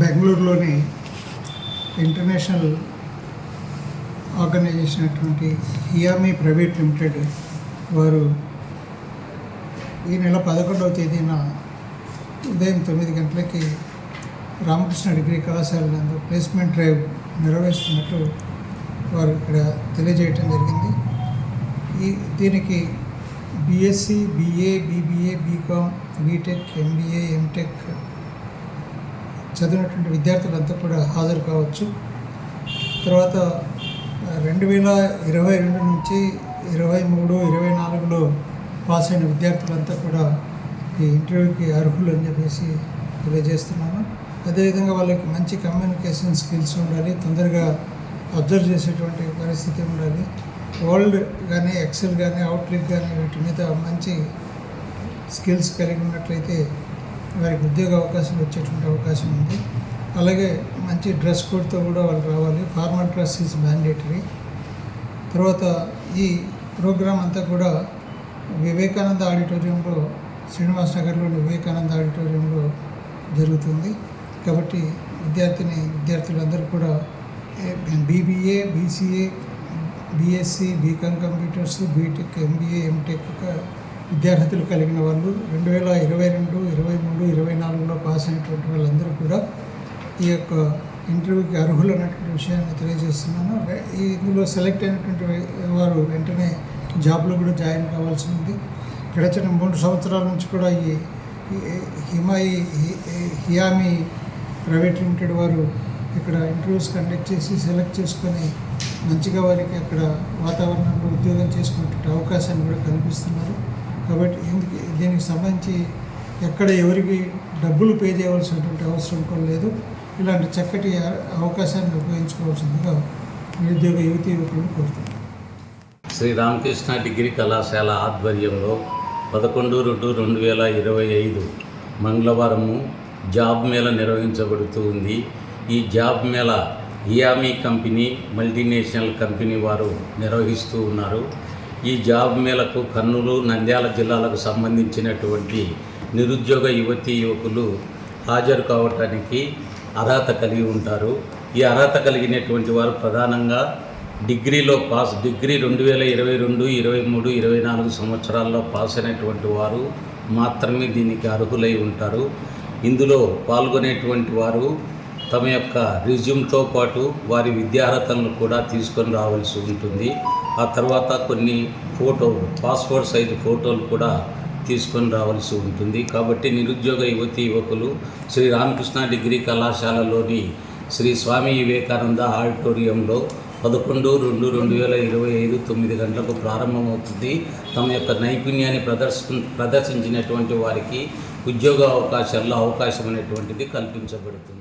బెంగళూరులోని international organisation అటువంటి హియామీ private limited వారు ఈ నెల పదకొండవ తేదీన ఉదయం తొమ్మిది గంటలకి రామకృష్ణ డిగ్రీ కళాశాల నందు ప్లేస్మెంట్ డ్రైవ్ నిర్వహిస్తున్నట్టు వారు ఇక్కడ తెలియజేయటం జరిగింది. ఈ దీనికి BSc BA BBA BCom BTech MBA MTech చదివినటువంటి విద్యార్థులంతా కూడా హాజరు కావచ్చు. తర్వాత రెండు వేల ఇరవై రెండు నుంచి ఇరవై మూడు ఇరవై నాలుగులో పాస్ అయిన విద్యార్థులంతా కూడా ఈ ఇంటర్వ్యూకి అర్హులు అని చెప్పేసి తెలియజేస్తున్నాను. అదేవిధంగా వాళ్ళకి మంచి కమ్యూనికేషన్ స్కిల్స్ ఉండాలి తొందరగా అబ్జర్వ్ చేసేటువంటి పరిస్థితి ఉండాలి. వరల్డ్ కానీ ఎక్సెల్ కానీ అవుట్లుక్ కానీ వీటి మీద మంచి స్కిల్స్ కలిగి ఉన్నట్లయితే వారికి ఉద్యోగ అవకాశం వచ్చేటువంటి అవకాశం ఉంది. అలాగే మంచి డ్రెస్ కోడ్తో కూడా వాళ్ళు రావాలి. Formal dress is mandatory. తర్వాత ఈ ప్రోగ్రామ్ అంతా కూడా వివేకానంద ఆడిటోరియంలో శ్రీనివాస్ నగర్లోని వివేకానంద ఆడిటోరియంలో జరుగుతుంది. కాబట్టి విద్యార్థిని విద్యార్థులందరూ కూడా BBA BCA BSc BCom computers BTech MBA MTech విద్యార్హతలు కలిగిన వాళ్ళు రెండు వేల ఇరవై రెండు ఇరవై మూడు ఇరవై నాలుగులో పాస్ అయినటువంటి వాళ్ళందరూ కూడా ఈ యొక్క ఇంటర్వ్యూకి అర్హులు అన్నటువంటి విషయాన్ని తెలియజేస్తున్నాను. ఇందులో సెలెక్ట్ అయినటువంటి వారు వెంటనే జాబ్లో కూడా జాయిన్ కావాల్సి ఉంది. గడిచిన మూడు సంవత్సరాల నుంచి కూడా ఈ హిమాయి హియామి ప్రైవేట్ లిమిటెడ్ వారు ఇక్కడ ఇంటర్వ్యూస్ కండక్ట్ చేసి సెలెక్ట్ చేసుకొని మంచిగా వారికి అక్కడ వాతావరణంలో ఉద్యోగం చేసుకునే అవకాశాన్ని కూడా కల్పిస్తున్నారు. కాబట్టి దీనికి సంబంధించి ఎక్కడ ఎవరికి డబ్బులు పే చేయవలసినటువంటి అవసరం కూడా లేదు. ఇలాంటి చక్కటి అవకాశాన్ని ఉపయోగించుకోవాల్సిందిగా నిరుద్యోగ యువతి యువకులను కోరుతున్నాను. శ్రీ రామకృష్ణ డిగ్రీ కళాశాల ఆధ్వర్యంలో పదకొండు రెండు రెండు వేల ఇరవై ఐదు మంగళవారము జాబ్ మేళ నిర్వహించబడుతూ ఉంది. ఈ జాబ్ మేళ ఇయామి కంపెనీ మల్టీనేషనల్ కంపెనీ వారు నిర్వహిస్తూ ఉన్నారు. ఈ జాబ్ మేళకు కర్నూలు నంద్యాల జిల్లాలకు సంబంధించినటువంటి నిరుద్యోగ యువతీ యువకులు హాజరు కావటానికి అర్హత కలిగి ఉంటారు. ఈ అర్హత కలిగినటువంటి వారు ప్రధానంగా డిగ్రీలో పాస్ డిగ్రీ రెండు వేల ఇరవై రెండు ఇరవై మూడు ఇరవై నాలుగు సంవత్సరాల్లో పాస్ అయినటువంటి వారు మాత్రమే దీనికి అర్హులై ఉంటారు. ఇందులో పాల్గొనేటువంటి వారు తమ యొక్క రిజ్యూమ్తో పాటు వారి విద్యార్హతలను కూడా తీసుకొని రావాల్సి ఉంటుంది. ఆ తర్వాత కొన్ని ఫోటో పాస్పోర్ట్ సైజు ఫోటోలు కూడా తీసుకొని రావాల్సి ఉంటుంది. కాబట్టి నిరుద్యోగ యువతి యువకులు శ్రీ రామకృష్ణ డిగ్రీ కళాశాలలోని శ్రీ స్వామి వివేకానంద ఆడిటోరియంలో పదకొండు రెండు రెండు వేల ఇరవై ఐదు తొమ్మిది గంటలకు ప్రారంభమవుతుంది. తమ యొక్క నైపుణ్యాన్ని ప్రదర్శన ప్రదర్శించినటువంటి వారికి ఉద్యోగ అవకాశాల్లో అవకాశం అనేటువంటిది కల్పించబడుతుంది.